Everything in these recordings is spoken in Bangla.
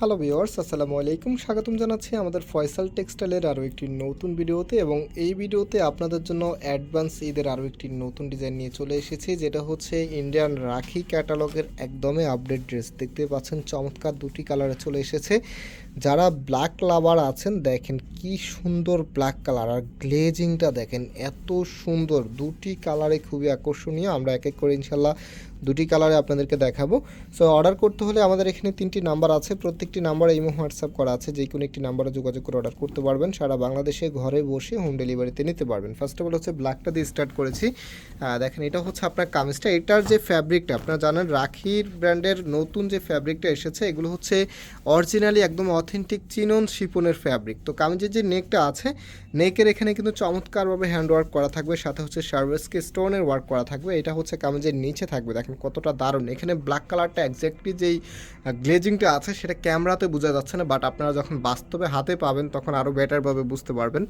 হ্যালো ভিওয়ার্স আসসালামু আলাইকুম। স্বাগতম জানাচ্ছি আমাদের ফয়সাল টেক্সটাইলের আরও একটি নতুন ভিডিওতে এবং এই ভিডিওতে আপনাদের জন্য অ্যাডভান্স ঈদের আরও একটি নতুন ডিজাইন নিয়ে চলে এসেছি, যেটা হচ্ছে ইন্ডিয়ান রাখি ক্যাটালগের একদমই আপডেট ড্রেস দেখতে পাচ্ছেন চমৎকার দুটি কালারে চলে এসেছে। যারা ব্ল্যাক লাভার আছেন, দেখেন কি সুন্দর ব্ল্যাক কালার আর গ্লেজিংটা দেখেন, এত সুন্দর। দুটি কালারে খুবই আকর্ষণীয়। আমরা এক এক করে ইনশাল্লাহ দুটি কালারে আপনাদেরকে দেখাবো। সো অর্ডার করতে হলে আমাদের এখানে তিনটি নাম্বার আছে। প্রত্যেকটি নাম্বার ইমো, হোয়াটসঅ্যাপ করা আছে। যে কোনো একটি নাম্বারে যোগাযোগ করে অর্ডার করতে পারবেন। সারা বাংলাদেশে ঘরে বসে হোম ডেলিভারিতে নিতে পারবেন। ফার্স্ট অফ অল হচ্ছে ব্ল্যাকটা দিয়ে স্টার্ট করেছি। দেখেন, এটা হচ্ছে আপনার কামিজটা। এটার যে ফ্যাব্রিকটা আপনারা জানেন রাখির ব্র্যান্ডের নতুন যে ফ্যাব্রিকটা এসেছে, এগুলো হচ্ছে অরিজিনালি একদম অথেন্টিক চিনন শিপনের ফ্যাব্রিক তো কামিজের যে নেকটা আছে নেকের এখানে কিন্তু চমৎকারভাবে হ্যান্ড ওয়ার্ক করা থাকবে। সাথে হচ্ছে সার্ভিসকে স্টোনের ওয়ার্ক করা থাকবে। এটা হচ্ছে কামিজের নিচে থাকবে। দেখেন কতটা দারুণ। এখানে ব্ল্যাক কালারটা এক্স্যাক্টলি যেই গ্লেজিংটা আছে সেটা ক্যামেরাতে বোঝা যাচ্ছে না বাট আপনারা যখন বাস্তবে হাতে পাবেন তখন আরও বেটারভাবে বুঝতে পারবেন।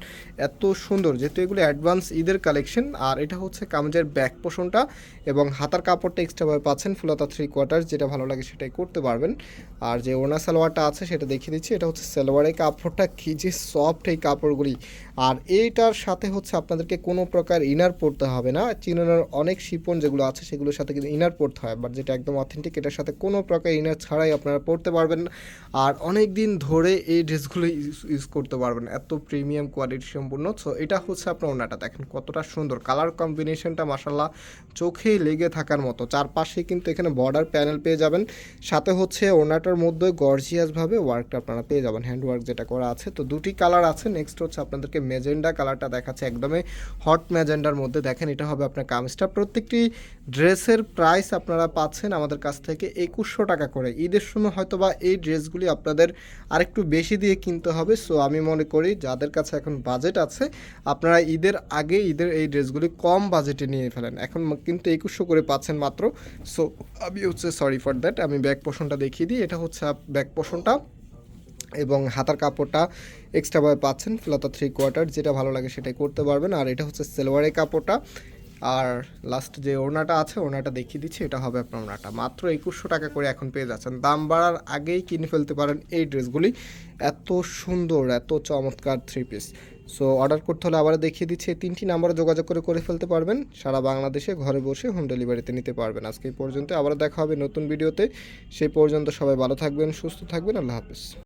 এত সুন্দর, যেহেতু এগুলো অ্যাডভান্স ঈদের কালেকশন আর এটা হচ্ছে কামিজের ব্যাক পোষণটা এবং হাতার কাপড়টা এক্সট্রাভাবে পাচ্ছেন ফুলাতা থ্রি কোয়ার্টার যেটা ভালো লাগে সেটাই করতে পারবেন। আর যে ওনা সালোয়ারটা আছে সেটা দেখিয়ে দিচ্ছি, এটা হচ্ছে সালোয়ারের কাপড়টা, কি যে সফট এই কাপড়গুলি। আর এইটার সাথে হচ্ছে আপনাদেরকে কোনো প্রকার ইনার পরতে হবে না। চিনানোর অনেক শিপন যেগুলো আছে সেগুলোর সাথে কিন্তু ইনার পরতে হয় বাট যেটা একদম অথেন্টিক এটার সাথে কোনো প্রকার ইনার ছাড়াই আপনারা পরতে পারবেন। আর অনেক দিন ধরে এই ড্রেসগুলো ইউজ করতে পারবেন এত প্রিমিয়াম কোয়ালিটি সম্পূর্ণ। সো এটা হচ্ছে আপনার ওনাটা, দেখেন কতটা সুন্দর। কালার কম্বিনেশনটা মাসাল্লাহ চোখেই লেগে থাকার মতো। চারপাশে কিন্তু এখানে বর্ডার প্যানেল পেয়ে যাবেন। সাথে হচ্ছে ওনাটার মধ্যে গর্জিয়াসভাবে ওয়ার্কটা আপনারা পেয়ে যাবেন হ্যান্ড ওয়ার্ক যেটা করা আছে। তো দুটি কালার আছে নেক্সট হচ্ছে আপনাদেরকে মেজেন্ডা কালারটা দেখাচ্ছে। একদমই হট ম্যাজেন্ডার মধ্যে। দেখেন এটা হবে আপনার কামিজটা। প্রত্যেকটি ড্রেসের প্রাইস আপনারা পাচ্ছেন আমাদের কাছ থেকে একুশশো টাকা করে। ঈদের সময় হয়তো বা এই ড্রেসগুলি আপনাদের আরেকটু বেশি দিয়ে কিনতে হবে। সো আমি মনে করি যাদের কাছে এখন বাজেট আছে, আপনারা ঈদের আগে ঈদের এই ড্রেসগুলি কম বাজেটে নিয়ে ফেলেন। এখন কিন্তু একুশশো করে পাচ্ছেন মাত্র। সো আমি হচ্ছে সরি ফর দ্যাট আমি ব্যাক পোষণটা দেখিয়ে দিই। এটা হচ্ছে ব্যাক পোষণটা এবং হাতার কাপড়টা এক্সট্রাভাবে পাচ্ছেন, ফ্লাতা থ্রি কোয়ার্টার যেটা ভালো লাগে সেটাই করতে পারবেন। আর এটা হচ্ছে সেলোয়ারের কাপড়টা। আর লাস্ট যে ওড়নাটা আছে, ওড়নাটা দেখিয়ে দিচ্ছি, এটা হবে আপনার ওড়নাটা। মাত্র একুশশো টাকা করে এখন পেয়ে যাচ্ছেন। দাম বাড়ার আগেই কিনে ফেলতে পারেন এই ড্রেসগুলি। এত সুন্দর, এত চমৎকার থ্রি পিস সো অর্ডার করতে হলে আবার দেখিয়ে দিচ্ছি তিনটি নাম্বারে যোগাযোগ করে করে ফেলতে পারবেন। সারা বাংলাদেশে ঘরে বসে হোম ডেলিভারিতে নিতে পারবেন। আজকে এই পর্যন্ত আবার দেখা হবে নতুন ভিডিওতে সেই পর্যন্ত সবাই ভালো থাকবেন, সুস্থ থাকবেন, আল্লাহ হাফিজ।